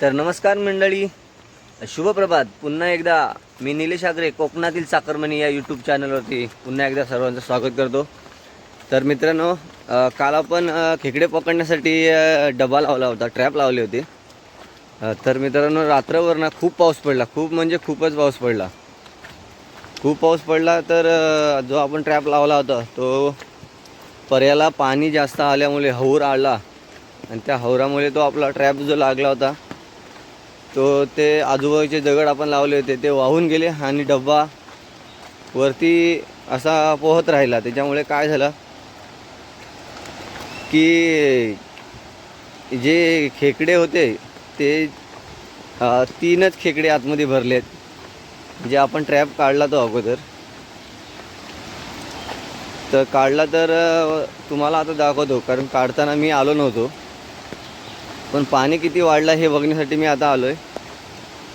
तर नमस्कार मंडळी. शुभप्रभात पुन्हा एकदा मी निलेश आगरे कोकणातील साखरमणी या यूट्यूब चॅनलवरती पुन्हा एकदा सर्वांचं स्वागत करतो. तर मित्रांनो काल आपण खेकडे पकडण्यासाठी डबा लावला होता ट्रॅप लावले होते. तर मित्रांनो रात्रभर ना खूप पाऊस पडला. खूप म्हणजे खूपच पाऊस पडला. खूप पाऊस पडला तर जो आपण ट्रॅप लावला होता तो पर्याला पाणी जास्त आल्यामुळे हौर आला. आणि त्या हौरामुळे तो आपला ट्रॅप जो लागला होता तो ते आजूबाजूचे दगड आपण लावले होते ते वाहून गेले आणि डब्बा वरती असा पोहत राहिला. त्याच्यामुळे काय झालं की जे खेकडे होते ते तीनच खेकडे आतमध्ये भरलेत जे आपण ट्रॅप काढला तो अगोदर. तर काढला तर तुम्हाला आता दाखवतो कारण काढताना मी आलो नव्हतो. पण पाणी किती वाढलं हे बघण्यासाठी मी आता आलो आहे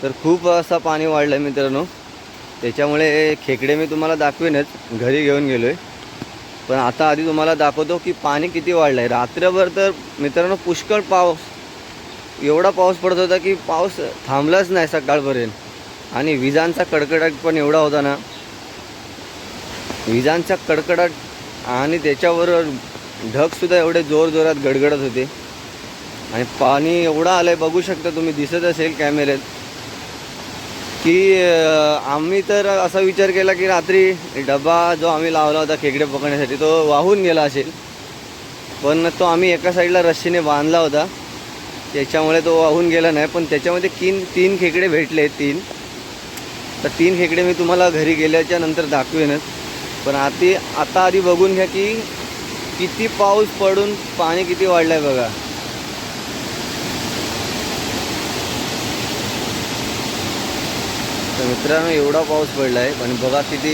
तर खूप असं पाणी वाढलं आहे मित्रांनो. त्याच्यामुळे खेकडे मी तुम्हाला दाखवेनच. घरी घेऊन गेलो आहे पण आता आधी तुम्हाला दाखवतो की पाणी किती वाढलं आहे रात्रभर तर मित्रांनो पुष्कळ पाऊस. एवढा पाऊस पडत होता की पाऊस थांबलाच नाही सकाळपर्यंत. आणि विजांचा कडकडाट पण एवढा होता ना. विजांचा कडकडाट आणि त्याच्याबरोबर ढगसुद्धा एवढे जोर जोरात गडगडत होते. आणि पाणी एवढं आलं आहे बघू शकता तुम्ही दिसत असेल कॅमेऱ्यात की आम्ही तर असा विचार केला की रात्री डबा जो आम्ही लावला होता खेकडे पकडण्यासाठी तो वाहून गेला असेल. पण तो आम्ही एका साईडला रस्सीने बांधला होता. त्याच्यामुळे तो वाहून गेला नाही. पण त्याच्यामध्ये तीन तीन खेकडे भेटले तीन. तर तीन खेकडे मी तुम्हाला घरी गेल्याच्यानंतर दाखवेनच पण आधी आता आधी बघून घ्या की किती पाऊस पडून पाणी किती वाढलं आहे बघा. तर मित्रांनो एवढा पाऊस पडला आहे पण बघा किती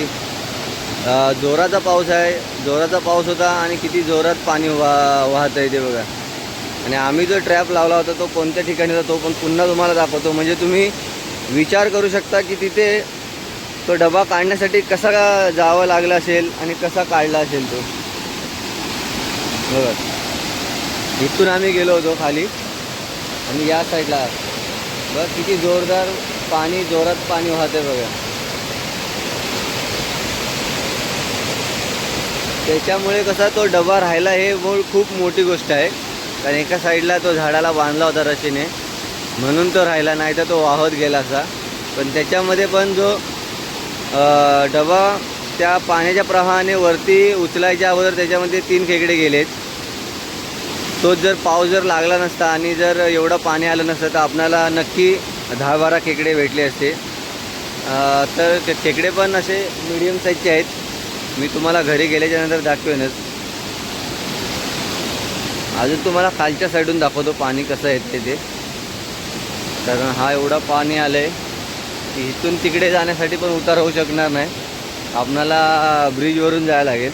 जोराचा पाऊस आहे. जोराचा पाऊस होता आणि किती जोरात पाणी वा वाहत आहे ते बघा. आणि आम्ही जो ट्रॅप लावला होता तो कोणत्या ठिकाणी होता तो पण पुन्हा तुम्हाला दाखवतो. म्हणजे तुम्ही विचार करू शकता की तिथे तो डबा काढण्यासाठी कसा जावं लागला असेल आणि कसा काढला असेल तो. बघा. इथून आम्ही गेलो होतो खाली. आणि या साईडला बघ किती जोरदार पाणी जोरात पाणी वाहते बघा. त्याच्यामुळे कसा तो डबा राहिला हे मूळ खूप मोठी गोष्ट आहे. कारण एका साईडला तो झाडाला बांधला होता रशीने. म्हणून तो राहिला नाही तर तो वाहत गेला असा. पण त्याच्यामध्ये पण जो डबा त्या पाण्याच्या प्रवाहाने वरती उचलायच्या अगोदर त्याच्यामध्ये तीन खेकडे गेलेत. तोच जर पाऊस जर लागला नसता आणि जर एवढं पाणी आलं नसतं तर आपणाला नक्की दहा बारा खेकडे भेटले असते. तर ते खेकडे पण असे मिडियम साईजचे आहेत. मी तुम्हाला घरी गेल्याच्यानंतर दाखवेनच. अजून तुम्हाला खालच्या साईडून दाखवतो पाणी कसं आहे ते कारण हा एवढा पाणी आलं आहे की इथून तिकडे जाण्यासाठी पण उतार होऊ शकणार नाही. आपणाला ब्रिजवरून जायला लागेल.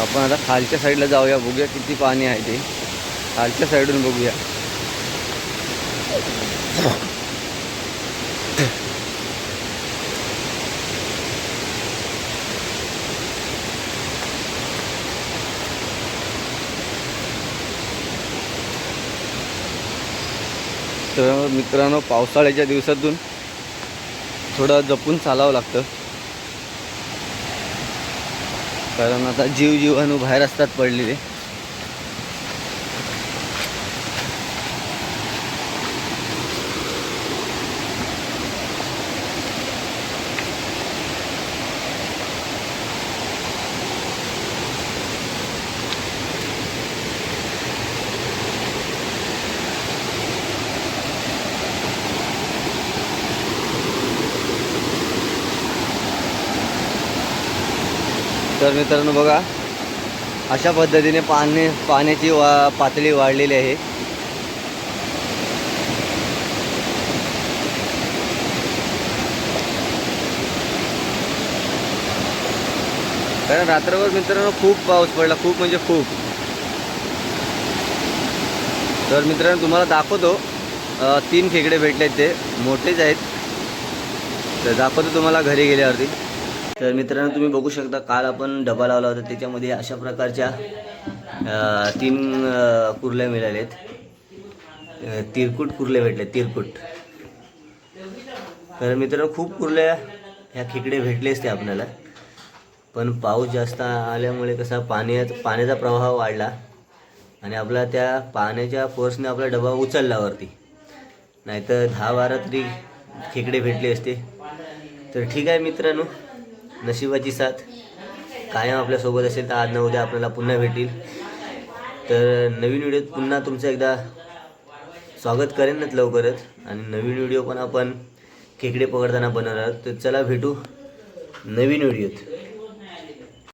आपण आता खालच्या साईडला जाऊया बघूया किती पाणी आहे ते. खालच्या साईडून बघूया. तर मित्रांनो पावसाळ्याच्या दिवसातून थोडं जपून चालावं लागतं. कारण आता जीव जीवाणू बाहेर असतात पडलेले. तर मित्रांनो बघा अशा पद्धतीने पाणी पाण्याची वा पातळी वाढलेली आहे. कारण रात्रभर मित्रांनो खूप पाऊस पडला खूप म्हणजे खूप. तर मित्रांनो तुम्हाला दाखवतो तीन खेकडे भेटलेत ते मोठेच आहेत. तर दाखवतो तुम्हाला घरी गेल्यावरती. तर मित्रांनो तुम्ही बघू शकता काल आपण डबा लावला होता. त्याच्यामध्ये अशा प्रकारच्या तीन कुर्ल्या मिळालेत. अ, तिरकुट कुर्ले भेटले तिरकुट. तर मित्रांनो खूप कुर्ल्या ह्या खेकडे भेटले असते आपल्याला. पण पाऊस जास्त आल्यामुळे कसा पाण्याचा पाण्याचा प्रवाह वाढला आणि आपला त्या पाण्याच्या फोर्सने आपला डबा उचलला वरती. नाहीतर दहा बारा तरी खेकडे भेटले असते. तर ठीक आहे मित्रांनो नशिबाची साथ. कायम आपल्यासोबत असेल तर आज ना उद्या आपल्याला पुन्हा भेटेल. तर नवीन व्हिडिओत पुन्हा तुमचं एकदा स्वागत करेनच लवकरच. आणि नवीन व्हिडिओ पण आपण खेकडे पकडताना बनवणार आहोत. तर चला भेटू नवीन व्हिडिओत.